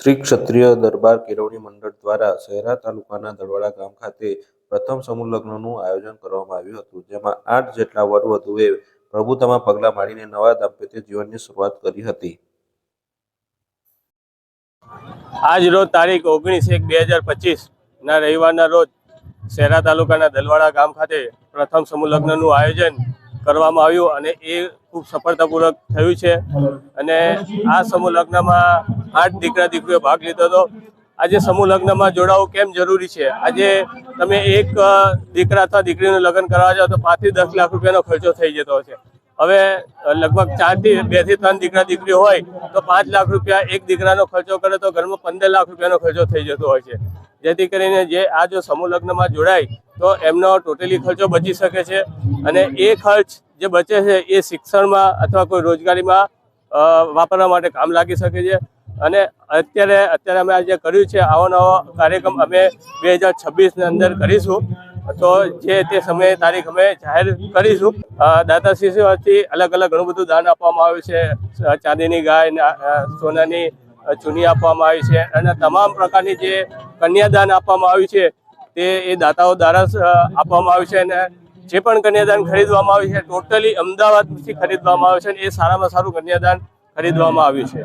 શ્રી ક્ષત્રિય દરબાર કેળવણી મંડળ દ્વારા શહેરા તાલુકાના દલવાડા ગામ ખાતે પ્રથમ સમૂહ લગ્નનું આયોજન કરવામાં આવ્યું હતું, જેમાં આઠ જેટલા વર વધુએ પ્રભુતામાં પગલાં માંડીને નવા દાંપત્ય જીવનની શરૂઆત કરી હતી. આજ રોજ તારીખ ઓગણીસ એક બે હજાર પચીસ ના રવિવારના રોજ શહેરા તાલુકાના દલવાડા ગામ ખાતે પ્રથમ સમૂહ લગ્નનું આયોજન કરવામાં આવ્યું અને એ ખૂબ સફળતાપૂર્વક થયું છે. અને આ સમૂહ લગ્નમાં આઠ દીકરા દીકરીઓ ભાગ લીધો હતો. આજે સમૂહ લગ્નમાં જોડાવું કેમ જરૂરી છે? આજે તમે એક દીકરા અથવા દીકરીનું લગ્ન કરવા જાઓ તો પાંચથી દસ લાખ રૂપિયાનો ખર્ચો થઈ જતો છે હવે લગભગ ચારથી બેથી ત્રણ દીકરા દીકરી હોય તો પાંચ લાખ રૂપિયા એક દીકરાનો ખર્ચો કરે તો ઘરમાં પંદર લાખ રૂપિયાનો ખર્ચો થઈ જતો હોય છે. જેથી કરીને જે આ જો સમૂહ લગ્નમાં જોડાય તો એમનો ટોટલી ખર્ચો બચી શકે છે અને એ ખર્ચ જે બચે છે એ શિક્ષણમાં અથવા કોઈ રોજગારીમાં વાપરવા માટે કામ લાગી શકે છે. અને અત્યારે અત્યારે અમે આજે કર્યું છે આવો નવો કાર્યક્રમ અમે બે હજાર છવ્વીસની અંદર કરીશું. તો જે તે સમયે તારીખ અમે જાહેર કરીશું. દાતા દાતાશ્રીથી અલગ અલગ ઘણું બધું દાન આપવામાં આવ્યું છે. ચાંદીની ગાય સોનાની ચૂની આપવામાં આવી છે અને તમામ પ્રકારની જે કન્યાદાન આપવામાં આવ્યું છે તે એ દાતાઓ દ્વારા આપવામાં આવ્યું છે અને જે પણ કન્યાદાન ખરીદવામાં આવ્યું છે, ટોટલી અમદાવાદથી ખરીદવામાં આવ્યું છે અને એ સારામાં સારું કન્યાદાન ખરીદવામાં આવ્યું છે.